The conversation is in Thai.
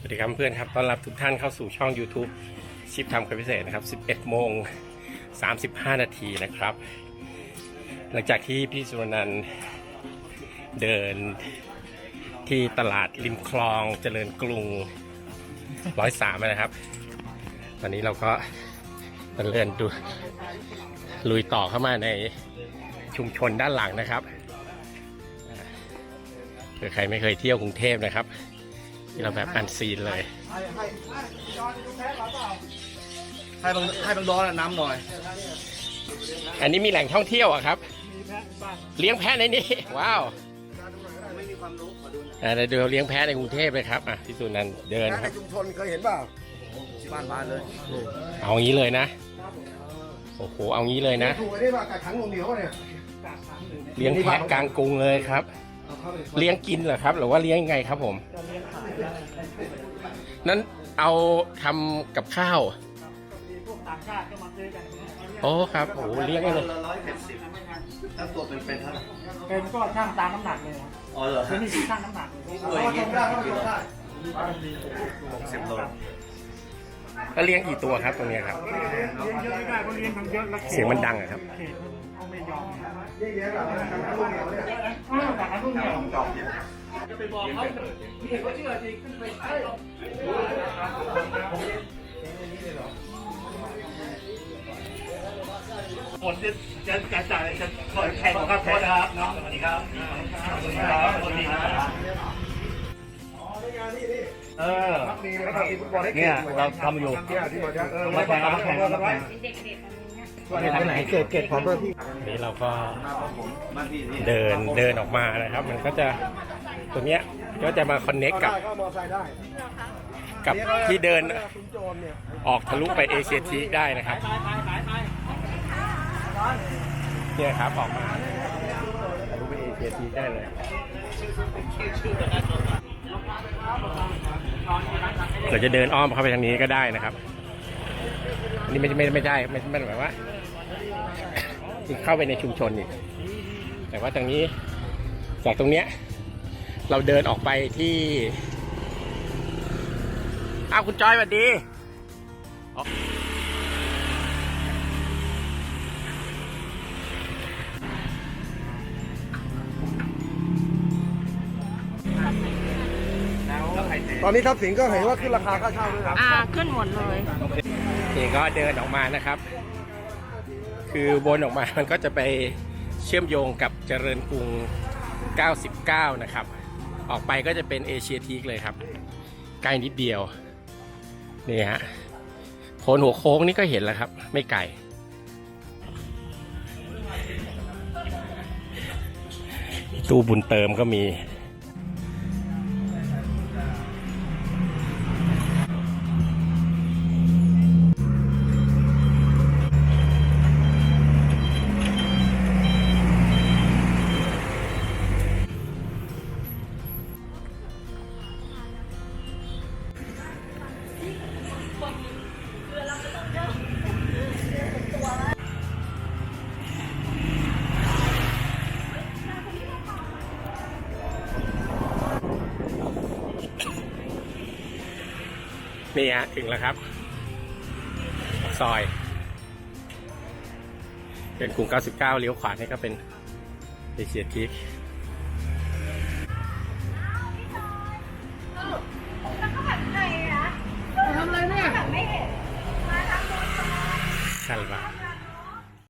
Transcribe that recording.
สวัสดีครับเพื่อนครับต้อนรับทุกท่านเข้าสู่ช่อง YouTube ชิปทำคพิเศษนะครับ 11 โมง 35 นาทีนะครับ หลังจากที่พี่สุรนันท์เดินที่ตลาดริมคลองเจริญกรุง 103 นะครับ ตอนนี้เราก็เดินดูลุยต่อเข้ามาในชุมชนด้านหลังนะครับเผื่อใครไม่เคยเที่ยวกรุงเทพนะครับ ที่เราแบบอันซีนเลย ให้บางให้บางดอนน้ำหน่อย อันนี้มีแหล่งท่องเที่ยวอะครับ เลี้ยงแพะในนี้ ว้าวไม่มีความรู้ขอดูอ่าเดี๋ยวเลี้ยงแพะในกรุงเทพเลยครับอะพี่สุนันท์เดินแค่คในรับ ชุมชนเคยเห็นเปล่าที่บ้านบ้านเลยเอางี้เลยนะ โอ้โห เอางี้เลยนะ ถูกไอ้นี่ป่ะกัดขังลงเหนียวเนี่ย เลี้ยงแพะกลางกรุงเลยครับ เลี้ยงกินเหรอครับ หรือว่าเลี้ยงยังไงครับ ผมนั้นเอาทำกับข้าวพวกต่างชาติก็มาซื้อกันโอ้ครับโอ้โหเลี้ยงเลย ละร้อยเจ็ดสิบถ้าตัวเป็นเป็นเท่าไหร่เป็นก็ช่างตามน้ำหนักเลยครับอ๋อเหรอที่ฮะนี่คือช่างน้ำหนักเลย ตัวอย่างงี้หกสิบโลก็เลี้ยงกี่ตัวครับตรงเนี้ยครับ เลี้ยงเยอะไม่ได้เพราะเลี้ยงทั้งเยอะแล้วเสียงมันดังอะครับ เขตมันเอาไม่ยอมนี่ เลี้ยงแบบกัดขังลงเหนียวเนี่ยเออแต่ละรุ่นเนี่ยจอบเนี่ยจะไปบอกเขาเขาเชื่อจริงขึ้นไปใช้ผลจะจะจะจ่ายจะคอยแข่งครับโค้ชครับน้องสวัสดีครับสวัสดีครับสวัสดีครับอ๋อนี่ไงนี่นี่เออมีนะครับมีฟุตบอลให้เนี่ยเราทำอยู่เนี่ยที่มาจากเออมาแข่งมาแข่งมาแข่ง ไปไหนเกตเกตของเพื่อนพี่นี่เราก็บ้านพี่นี่เดินเดินออกมานะครับ มันก็จะตัวเนี้ยก็จะมาคอนเน็กกับได้ก็มอไซค์ได้กับที่เดินคุณโจรเนี่ยออกทะลุไปเอเชียทีได้นะครับเนี่ยครับออกมาทะลุไปเอเชียทีได้เลยเดี๋ยวจะเดินอ้อมเข้าไปทางนี้ก็ได้นะครับอันนี่ไม่ไม่ไม่ได้ไม่ไม่หมายว่า เข้าไปในชุมชนนี่แต่ว่าทางนี้จากตรงเนี้ยเราเดินออกไปที่อ้าวคุณจอยสวัสดีตอนนี้ทัพสินก็เห็นว่าขึ้นราคาค่าเช่าด้วยนะอ่าขึ้นหมดเลยนี่ก็เดินออกมานะครับ คือวนออกมามันก็จะไปเชื่อมโยงกับเจริญกรุง 99 นะครับ ออกไปก็จะเป็นเอเชียทีกเลยครับ ใกล้นิดเดียว นี่ฮะโคนหัวโค้งนี่ก็เห็นแล้วครับ ไม่ไกลตู้บุญเติมก็มี นี่ฮะถึงแล้วครับ ซอย เป็นกลุ่ม 99 เลี้ยวขวานี่ก็เป็นเอเชียทิก